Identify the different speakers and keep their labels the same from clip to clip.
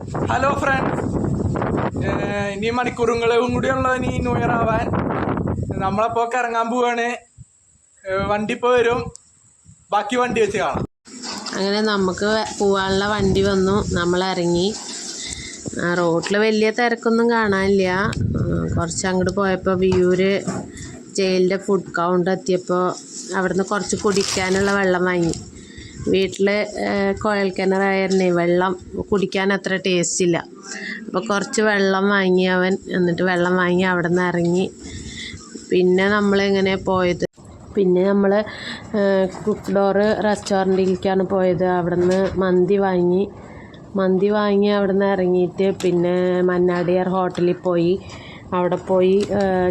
Speaker 1: Hello friends ഇനി മണിക്കൂറുകളും കൂടിയുള്ള ഇനി ന്യൂ ഇയർ ആവാൻ. നമ്മളപ്പോ കറങ്ങാൻ പോവാണ്. വണ്ടി ഇപ്പോൾ വരും. ബാക്കി വണ്ടി വെച്ച് കാണാം.
Speaker 2: അങ്ങനെ നമുക്ക് പോവാനുള്ള വണ്ടി വന്നു. നമ്മൾ ഇറങ്ങി. റോട്ടിൽ വലിയ തിരക്കൊന്നും കാണാനില്ല. കുറച്ച് അങ്ങോട്ട് പോയപ്പോൾ വിയൂര് ജയിലിന്റെ ഫുഡ് കൗണ്ട് എത്തിയപ്പോൾ അവിടുന്ന് കുറച്ച് കുടിക്കാനുള്ള വെള്ളം വാങ്ങി. വീട്ടിൽ കുഴൽ കിണറായിരുന്നേ വെള്ളം കുടിക്കാൻ അത്ര ടേസ്റ്റ് ഇല്ല. അപ്പോൾ കുറച്ച് വെള്ളം വാങ്ങി അവൻ എന്നിട്ട് വെള്ളം വാങ്ങി അവിടെ നിന്ന് ഇറങ്ങി. പിന്നെ നമ്മളിങ്ങനെ പോയത്? പിന്നെ നമ്മൾ കുക്ക് ഡോറ് റെസ്റ്റോറന്റിലേക്കാണ് പോയത്. അവിടെ നിന്ന് മന്തി വാങ്ങി. മന്തി വാങ്ങി അവിടെ നിന്ന് ഇറങ്ങിയിട്ട് പിന്നെ മന്നാടിയാർ ഹോട്ടലിൽ പോയി. അവിടെ പോയി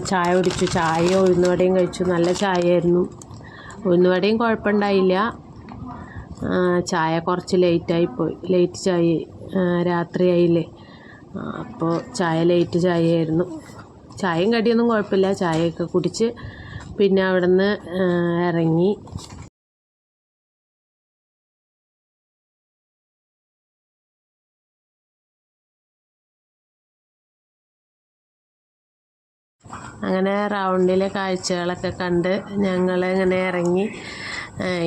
Speaker 2: ചായ കുടിച്ചു. ചായ ഉഴുന്നുവടയും കഴിച്ചു. നല്ല ചായയായിരുന്നു. ഉഴുന്നുവടയും കുഴപ്പമുണ്ടായില്ല. ചായ കുറച്ച് ലേറ്റായി പോയി. ലേറ്റ് ചായ രാത്രിയായില്ലേ. അപ്പോൾ ചായ ലേറ്റ് ചായയായിരുന്നു. ചായയും കടിയൊന്നും കുഴപ്പമില്ല. ചായയൊക്കെ കുടിച്ച് പിന്നെ അവിടെ നിന്ന് ഇറങ്ങി. അങ്ങനെ റൗണ്ടിലെ കാഴ്ചകളൊക്കെ കണ്ട് ഞങ്ങൾ ഇങ്ങനെ ഇറങ്ങി.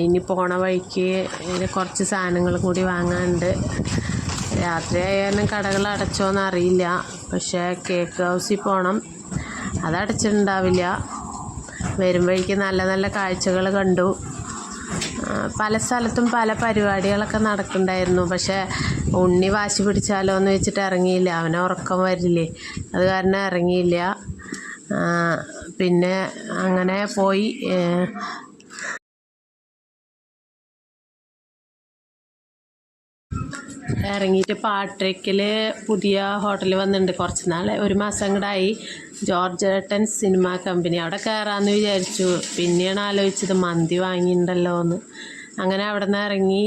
Speaker 2: ഇനി പോണ വഴിക്ക് കുറച്ച് സാധനങ്ങളും കൂടി വാങ്ങാനുണ്ട്. രാത്രി ആയാലും കടകൾ അടച്ചോന്ന് അറിയില്ല. പക്ഷേ കേക്ക് ഹൗസിൽ പോകണം അത് അടച്ചിട്ടുണ്ടാവില്ല. വരും വഴിക്ക് നല്ല നല്ല കാഴ്ചകൾ കണ്ടു. പല സ്ഥലത്തും പല പരിപാടികളൊക്കെ നടക്കുന്നുണ്ടായിരുന്നു. പക്ഷേ ഉണ്ണി വാശി പിടിച്ചാലോ എന്ന് വെച്ചിട്ട് ഇറങ്ങിയില്ല. അവനെ ഉറക്കം വരില്ലേ? അത് കാരണം ഇറങ്ങിയില്ല. പിന്നെ അങ്ങനെ പോയി. ഇറങ്ങിയിട്ട് പാട്രിക്കിൽ പുതിയ ഹോട്ടൽ വന്നിട്ടുണ്ട്. കുറച്ച് നാൾ ഒരു മാസം കൂടായി ജോർജ് ഏട്ടൻ സിനിമ കമ്പനി അവിടെ കയറാമെന്ന് വിചാരിച്ചു. പിന്നെയാണ് ആലോചിച്ചത് മന്തി വാങ്ങിയിട്ടുണ്ടല്ലോ എന്ന് അങ്ങനെ അവിടെ നിന്ന് ഇറങ്ങി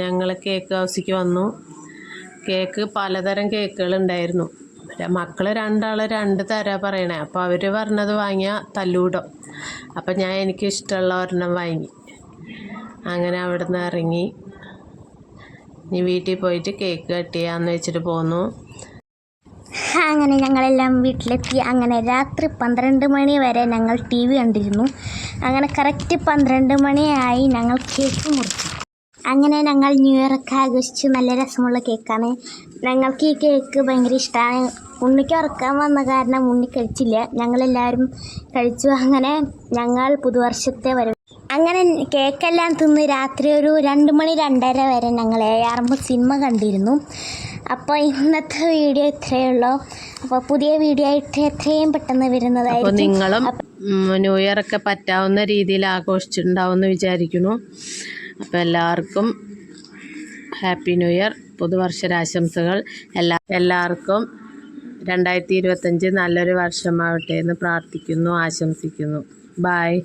Speaker 2: ഞങ്ങൾ കേക്ക് ഹൗസിക്ക് വന്നു. കേക്ക് പലതരം കേക്കുകൾ ഉണ്ടായിരുന്നു മക്കൾ രണ്ടാൾ രണ്ട് തരാ പറയണേ. അപ്പോൾ അവർ പറഞ്ഞത് വാങ്ങിയ തല്ലൂടം. അപ്പം ഞാൻ എനിക്ക് ഇഷ്ടമുള്ള ഒരെണ്ണം വാങ്ങി. അങ്ങനെ അവിടെ നിന്ന് ഇറങ്ങി. ഇനി വീട്ടിൽ പോയിട്ട് കേക്ക് കട്ട് ചെയ്യാന്ന് വെച്ചിട്ട് പോന്നു.
Speaker 3: അങ്ങനെ ഞങ്ങളെല്ലാം വീട്ടിലെത്തി. അങ്ങനെ രാത്രി പന്ത്രണ്ട് മണി വരെ ഞങ്ങൾ ടി വി കണ്ടിരുന്നു. അങ്ങനെ കറക്റ്റ് പന്ത്രണ്ട് മണിയായി ഞങ്ങൾ കേക്ക് മുറിച്ചു. അങ്ങനെ ഞങ്ങൾ ന്യൂ ഇയർ ഒക്കെ ആഘോഷിച്ചു. നല്ല രസമുള്ള കേക്കാണ്. ഞങ്ങൾക്ക് ഈ കേക്ക് ഭയങ്കര ഇഷ്ടമാണ് ഉണ്ണിക്ക് ഉറക്കാൻ വന്ന കാരണം ഉണ്ണി കഴിച്ചില്ല. ഞങ്ങളെല്ലാവരും കഴിച്ചു. അങ്ങനെ ഞങ്ങൾ പുതുവർഷത്തെ വരും അങ്ങനെ കേക്കെല്ലാം തിന്ന് രാത്രി ഒരു രണ്ട് മണി രണ്ടര വരെ ഞങ്ങൾ ഏഴാറുമ്പോൾ സിനിമ കണ്ടിരുന്നു. അപ്പോൾ ഇന്നത്തെ വീഡിയോ ഇത്രയേ ഉള്ളൂ. അപ്പോൾ പുതിയ വീഡിയോ ആയിട്ട് എത്രയും പെട്ടെന്ന് വരുന്നതായിരിക്കും.
Speaker 2: നിങ്ങളും ന്യൂ ഇയർ ഒക്കെ പറ്റാവുന്ന രീതിയിൽ ആഘോഷിച്ചിട്ടുണ്ടാവുമെന്ന് വിചാരിക്കുന്നു. അപ്പോൾ എല്ലാവർക്കും ഹാപ്പി ന്യൂ ഇയർ പുതുവർഷരാശംസകൾ എല്ലാ എല്ലാവർക്കും രണ്ടായിരത്തി ഇരുപത്തഞ്ച് നല്ലൊരു വർഷമാവട്ടെ എന്ന് പ്രാർത്ഥിക്കുന്നു ആശംസിക്കുന്നു. ബായ്